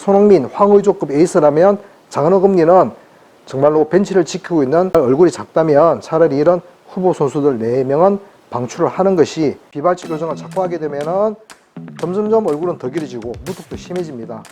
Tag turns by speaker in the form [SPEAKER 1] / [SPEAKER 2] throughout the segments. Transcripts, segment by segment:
[SPEAKER 1] 손흥민, 황의조급 에이스라면 작은 어금니는 정말로 벤치를 지키고 있는 얼굴이 작다면 차라리 이런 후보 선수들 4명은 방출을 하는 것이 비발치 교정을 자꾸 하게 되면은 점점점 얼굴은 더 길어지고 무뚝도 심해집니다.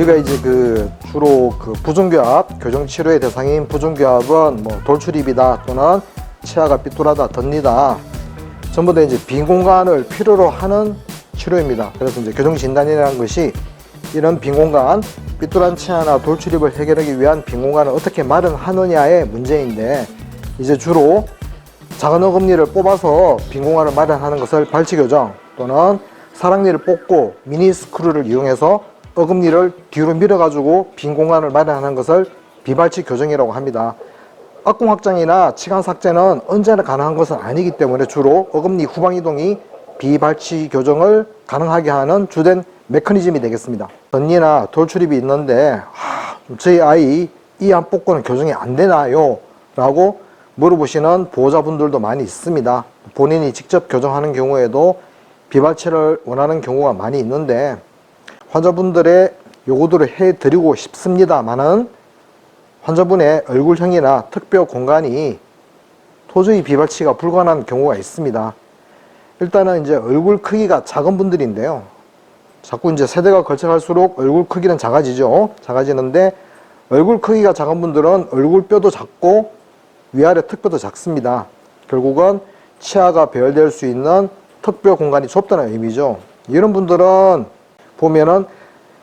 [SPEAKER 1] 우리가 이제 그 주로 그 부종교합 교정 치료의 대상인 부종교합은 뭐 돌출입이다 또는 치아가 삐뚤하다 덧니다 전부 다 이제 빈 공간을 필요로 하는 치료입니다. 그래서 이제 교정 진단이라는 것이 이런 빈 공간 삐뚤한 치아나 돌출입을 해결하기 위한 빈 공간을 어떻게 마련하느냐의 문제인데 이제 주로 작은 어금니를 뽑아서 빈 공간을 마련하는 것을 발치 교정 또는 사랑니를 뽑고 미니 스크루를 이용해서 어금니를 뒤로 밀어가지고 빈 공간을 마련하는 것을 비발치 교정이라고 합니다. 악공 확장이나 치간 삭제는 언제나 가능한 것은 아니기 때문에 주로 어금니 후방 이동이 비발치 교정을 가능하게 하는 주된 메커니즘이 되겠습니다. 덧니나 돌출입이 있는데 하, 저희 아이 이 안 뽑고는 교정이 안 되나요? 라고 물어보시는 보호자분들도 많이 있습니다. 본인이 직접 교정하는 경우에도 비발치를 원하는 경우가 많이 있는데 환자분들의 요구들을 해드리고 싶습니다만은 환자분의 얼굴형이나 특별 공간이 도저히 비발치가 불가능한 경우가 있습니다. 일단은 이제 얼굴 크기가 작은 분들인데요. 자꾸 이제 세대가 걸쳐갈수록 얼굴 크기는 작아지죠. 작아지는데 얼굴 크기가 작은 분들은 얼굴 뼈도 작고 위아래 턱뼈도 작습니다. 결국은 치아가 배열될 수 있는 턱뼈 공간이 좁다는 의미죠. 이런 분들은 보면은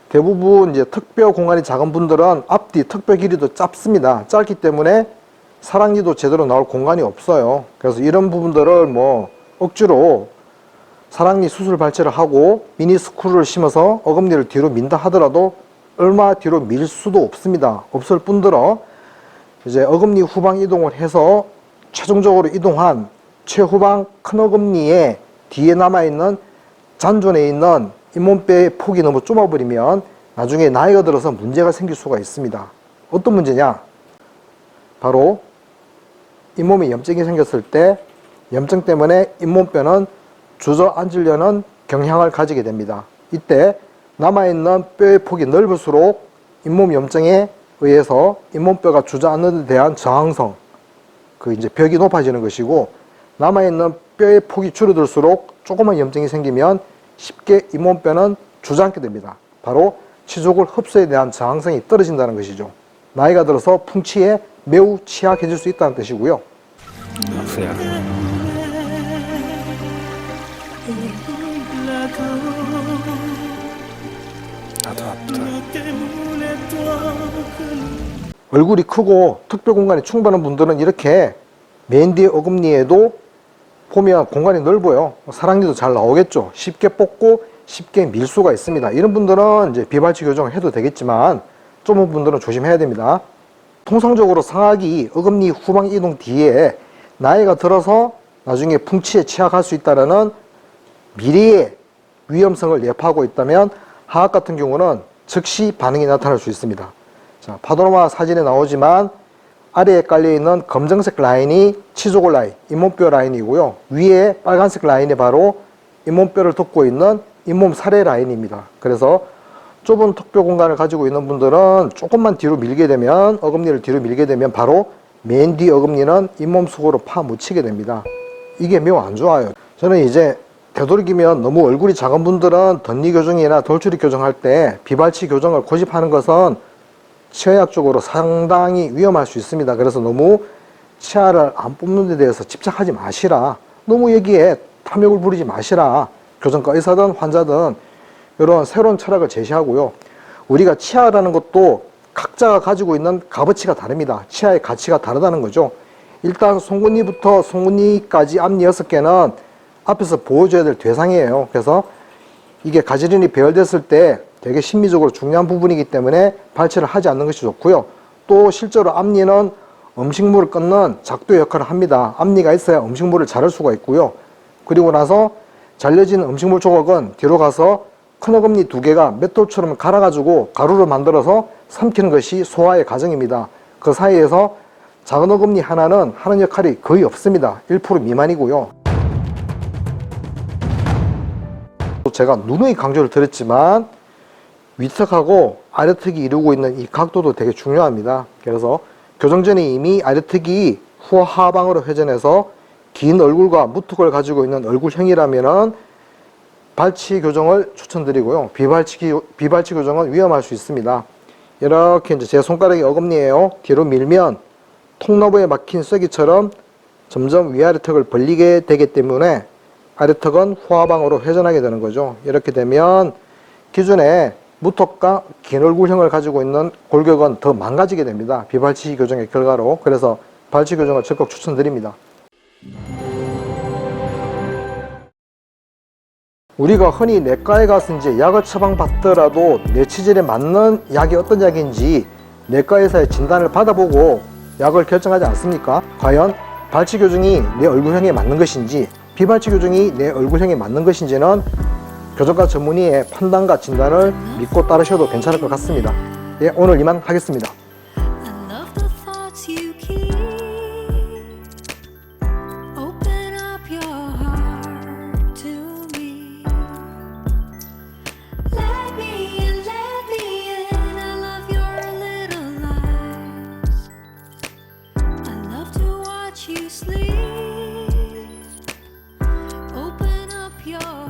[SPEAKER 1] 대부분 이제 턱뼈 공간이 작은 분들은 앞뒤 턱뼈 길이도 짧습니다. 짧기 때문에 사랑니도 제대로 나올 공간이 없어요. 그래서 이런 부분들을 뭐 억지로 사랑니 수술 발치를 하고 미니 스크루를 심어서 어금니를 뒤로 민다 하더라도 얼마 뒤로 밀 수도 없습니다. 없을 뿐더러 이제 어금니 후방 이동을 해서 최종적으로 이동한 최후방 큰 어금니에 뒤에 남아있는 잔존에 있는 잇몸뼈의 폭이 너무 좁아버리면 나중에 나이가 들어서 문제가 생길 수가 있습니다. 어떤 문제냐? 바로 잇몸에 염증이 생겼을 때 염증 때문에 잇몸뼈는 주저앉으려는 경향을 가지게 됩니다. 이때 남아있는 뼈의 폭이 넓을수록 잇몸 염증에 의해서 잇몸뼈가 주저앉는 데 대한 저항성, 그 이제 벽이 높아지는 것이고 남아있는 뼈의 폭이 줄어들수록 조그만 염증이 생기면 쉽게 잇몸뼈는 주저앉게 됩니다. 바로 치족을 흡수에 대한 저항성이 떨어진다는 것이죠. 나이가 들어서 풍치에 매우 취약해질 수 있다는 뜻이고요.
[SPEAKER 2] 아프야. 나도 아프다.
[SPEAKER 1] 얼굴이 크고 특별 공간이 충분한 분들은 이렇게 맨 뒤에 어금니에도 보면 공간이 넓어요. 사랑니도 잘 나오겠죠. 쉽게 뽑고 쉽게 밀 수가 있습니다. 이런 분들은 이제 비발치 교정을 해도 되겠지만 좁은 분들은 조심해야 됩니다. 통상적으로 상하기 어금니 후방 이동 뒤에 나이가 들어서 나중에 풍치에 취약할 수 있다는 미래의 위험성을 예파하고 있다면 하악 같은 경우는 즉시 반응이 나타날 수 있습니다. 자, 파도로마 사진에 나오지만 아래에 깔려 있는 검정색 라인이 치조골 라인, 잇몸뼈 라인이고요. 위에 빨간색 라인이 바로 잇몸뼈를 덮고 있는 잇몸 사례 라인입니다. 그래서 좁은 턱뼈 공간을 가지고 있는 분들은 조금만 뒤로 밀게 되면 어금니를 뒤로 밀게 되면 바로 맨 뒤 어금니는 잇몸 속으로 파묻히게 됩니다. 이게 매우 안 좋아요. 저는 이제 되도록이면 너무 얼굴이 작은 분들은 덧니 교정이나 돌출입 교정할 때 비발치 교정을 고집하는 것은 치아약적으로 상당히 위험할 수 있습니다. 그래서 너무 치아를 안 뽑는 데 대해서 집착하지 마시라. 너무 여기에 탐욕을 부리지 마시라. 교정과 의사든 환자든 이런 새로운 철학을 제시하고요. 우리가 치아라는 것도 각자가 가지고 있는 값어치가 다릅니다. 치아의 가치가 다르다는 거죠. 일단 송곳니부터 송곳니까지 앞니 6개는 앞에서 보여줘야 될 대상이에요. 그래서 이게 가지런히 배열됐을 때 되게 심미적으로 중요한 부분이기 때문에 발치를 하지 않는 것이 좋고요. 또 실제로 앞니는 음식물을 끊는 작도 역할을 합니다. 앞니가 있어야 음식물을 자를 수가 있고요. 그리고 나서 잘려진 음식물 조각은 뒤로 가서 큰 어금니 두 개가 맷돌처럼 갈아가지고 가루를 만들어서 삼키는 것이 소화의 과정입니다. 그 사이에서 작은 어금니 하나는 하는 역할이 거의 없습니다. 1% 미만이고요. 또 제가 누누이 강조를 드렸지만 위턱하고 아래턱이 이루고 있는 이 각도도 되게 중요합니다. 그래서 교정 전에 이미 아래턱이 후하방으로 회전해서 긴 얼굴과 무턱을 가지고 있는 얼굴형이라면은 발치 교정을 추천드리고요. 비발치, 기- 비발치 교정은 위험할 수 있습니다. 이렇게 이제 제 손가락이 어금니예요. 뒤로 밀면 통나무에 막힌 쐐기처럼 점점 위아래 턱을 벌리게 되기 때문에 아래 턱은 후하방으로 회전하게 되는 거죠. 이렇게 되면 기존에 무턱과 긴 얼굴형을 가지고 있는 골격은 더 망가지게 됩니다. 비발치 교정의 결과로. 그래서 발치 교정을 적극 추천드립니다. 우리가 흔히 내과에 가서 이제 약을 처방받더라도 내 치질에 맞는 약이 어떤 약인지 내과에서의 진단을 받아보고 약을 결정하지 않습니까? 과연 발치 교정이 내 얼굴형에 맞는 것인지 비발치 교정이 내 얼굴형에 맞는 것인지는 교정과 전문의의 판단과 진단을 믿고 따르셔도 괜찮을 것 같습니다. 예, 오늘 이만 하겠습니다. you sleep. Open up your